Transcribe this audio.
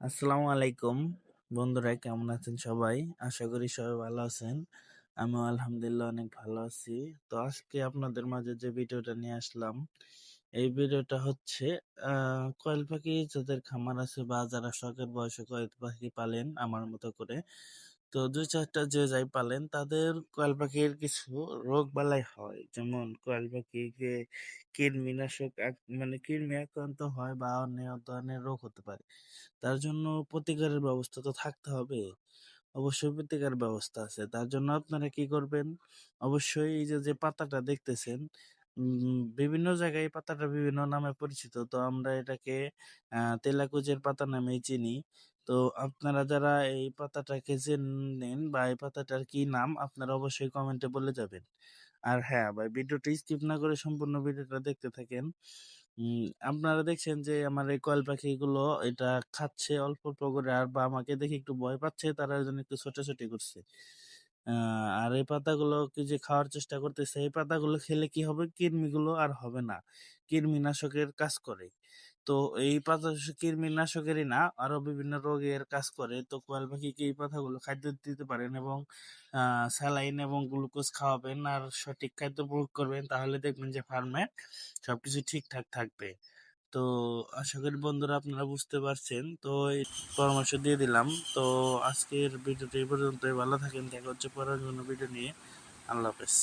আসসালামু আলাইকুম বন্ধুরা, কেমন আছেন সবাই? আশা করি সবাই ভালো আছেন। আমিও আলহামদুলিল্লাহ অনেক ভালো আছি। তো আজকে আপনাদের মাঝে যে ভিডিওটা নিয়ে আসলাম, এই ভিডিওটা হচ্ছে কয়েল পাখি যাদের খামার আছে বা যারা শখের বয়সে কয়েল পাখি পালেন, আমার মতো করে। তো দুই চারটা যে যাই পালেন, তাদের কয়েল পাখির কিছু রোগ বালাই হয়। যেমন কয়েল পাখিকে কৃমিনাশক মানে কৃমি আক্রান্ত হয় বা অন্য ধরনের রোগ হতে পারে। তার জন্য প্রতিকারের ব্যবস্থা তো থাকতে হবে। অবশ্যই প্রতিকার ব্যবস্থা আছে। তার জন্য আপনারা কি করবেন? অবশ্যই এই যে যে পাতাটা দেখতেছেন বিভিন্ন জায়গায় পাতাটা বিভিন্ন নামে পরিচিত। তো আমরা এটাকে তেলাকুচের পাতা নামেই চিনি। তো আপনারা যারা এই পাতাটাকে চেনেন বা এই পাতাটার কি নাম, আপনারা অবশ্যই কমেন্টে বলে যাবেন। আর হ্যাঁ ভাই, ভিডিওটি স্কিপ না করে সম্পূর্ণ ভিডিওটা দেখতে থাকেন। আপনারা দেখছেন যে আমার এই কয়েল পাখিগুলো এটা খাচ্ছে, অল্প অল্প করে, আর বা আমাকে দেখে একটু ভয় পাচ্ছে, তারা জন্য একটু ছোটাছুটি করছে। আর এই পাতাগুলো কি যে খাওয়ার চেষ্টা করতেছে, এই পাতাগুলো খেলে কি হবে? কৃমিগুলো আর হবে না। কৃমিনাশকের কাজ করে। তো এই পাতা কৃমিনাশকেরই না, আরও বিভিন্ন রোগের কাজ করে। তো কোয়াল পাখিকে এই পাতাগুলো খাদ্য দিতে পারেন এবং স্যালাইন এবং গ্লুকোজ খাওয়াবেন আর সঠিক খাদ্য প্রয়োগ করবেন, তাহলে দেখবেন যে ফার্মে সবকিছু ঠিকঠাক থাকবে। তো আশা করি বন্ধুরা আপনারা বুঝতে পারছেন। তো এই পরামর্শ দিয়ে দিলাম। তো আজকের ভিডিওটি এই পর্যন্তই। ভালো থাকেন। দেখা হচ্ছে পরের কোনো ভিডিও নিয়ে। আল্লাহ হাফেজ।